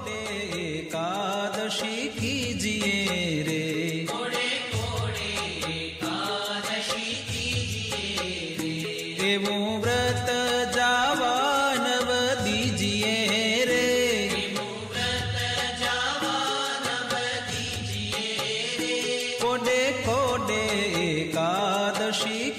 કોડે એકાદશી કીજીએ રે એવું વ્રત જાવાનવ દીજીએ રે કોડે કોડે એકાદશી